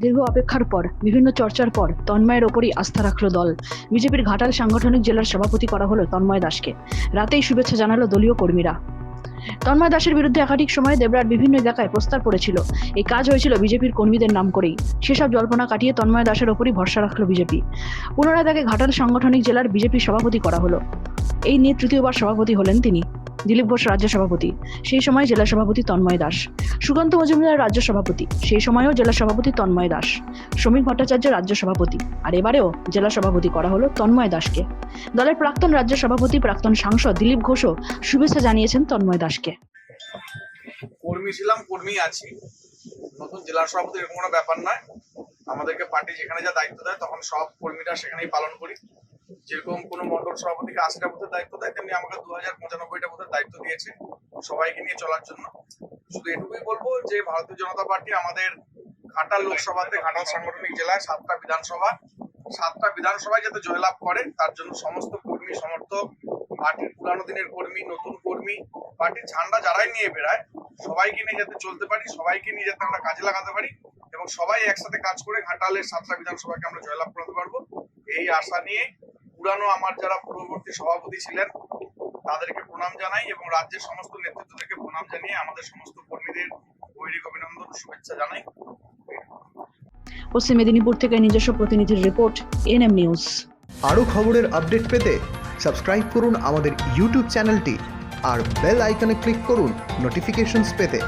দীর্ঘ অপেক্ষার পর, বিভিন্ন চর্চার পর, তন্ময়ের ওপরই আস্থা রাখল দল। বিজেপির ঘাটাল সাংগঠনিক জেলার সভাপতি করা হলো তন্ময় দাসকে। রাতেই শুভেচ্ছা জানালো দলীয় কর্মীরা। তন্ময় দাসের বিরুদ্ধে একাধিক সময়ে দেবরার বিভিন্ন এলাকায় প্রস্তাব পড়েছিল এই কাজ হয়েছিল বিজেপির কর্মীদের নাম করেই। সেসব জল্পনা কাটিয়ে তন্ময় দাসের ওপরই ভরসা রাখল বিজেপি। পুনরায় তাকে ঘাটাল সাংগঠনিক জেলার বিজেপি সভাপতি করা হলো। এই নিয়ে তৃতীয়বার সভাপতি হলেন তিনি। দিলীপ ঘোষ রাজ্য সভাপতি, সেই সময় জেলা সভাপতি তন্ময় দাস, সুকান্ত মজুমদার রাজ্য সভাপতি, সেই সময়ও জেলা সভাপতি তন্ময় দাস, শ্রমিক ভট্টাচার্য রাজ্য সভাপতি, আর এবারেও জেলা সভাপতি করা হলো তন্ময় দাসকে। দলের প্রাক্তন রাজ্য সভাপতি, প্রাক্তন সাংসদ দিলীপ ঘোষও শুভেচ্ছা জানিয়েছেন তন্ময় দাসকে। কর্মী ছিলাম, কর্মী আছি। নতুন জেলা সভাপতি এরকম কোনো ব্যাপার নয়। আমাদেরকে পার্টি যেখানে যা দায়িত্ব দেয়, তখন সব কর্মীরা সেখানেই পালন করি। যেরকম কোনো মন্ডল সভাপতিকে আশিটা বুথের দায়িত্ব দেয়, তেমনি আমাকে দু হাজার পঁচানব্বইটা বুথের দায়িত্ব দিয়েছে সবাইকে নিয়ে চলার জন্য। শুধু এটুকুই বলব যে ভারতীয় জনতা পার্টি আমাদের ঘাটাল লোকসভাতে, ঘাটাল সাংগঠনিক জেলায় সাতটা বিধানসভা। সাতটা বিধানসভায় যাতে জয়লাভ করে, তার জন্য সমস্ত কর্মী, সমর্থক, পার্টির পুরানো দিনের কর্মী, নতুন কর্মী, পার্টির ঝান্ডা যারাই নিয়ে বেড়ায়, সবাইকে নিয়ে যাতে চলতে পারি, সবাইকে নিয়ে যাতে আমরা কাজে লাগাতে পারি এবং সবাই একসাথে কাজ করে ঘাটালের সাতটা বিধানসভাকে আমরা জয়লাভ করাতে পারব। এই আশা নিয়ে পুরানো আমার যারা পূর্ববর্তী সভাপতি ছিলেন তাদেরকে প্রণাম জানাই এবং রাজ্যের সমস্ত নেতৃত্বদেরকে প্রণাম জানিয়ে আমাদের সমস্ত কর্মীদের গৈরিক অভিনন্দন শুভেচ্ছা জানাই। পশ্চিম মেদিনীপুর থেকে নিজস্ব প্রতিনিধির রিপোর্ট এনএম নিউজ। আরও খবরের আপডেট পেতে সাবস্ক্রাইব করুন আমাদের ইউটিউব চ্যানেলটি আর বেল আইকনে ক্লিক করুন নোটিফিকেশনস পেতে।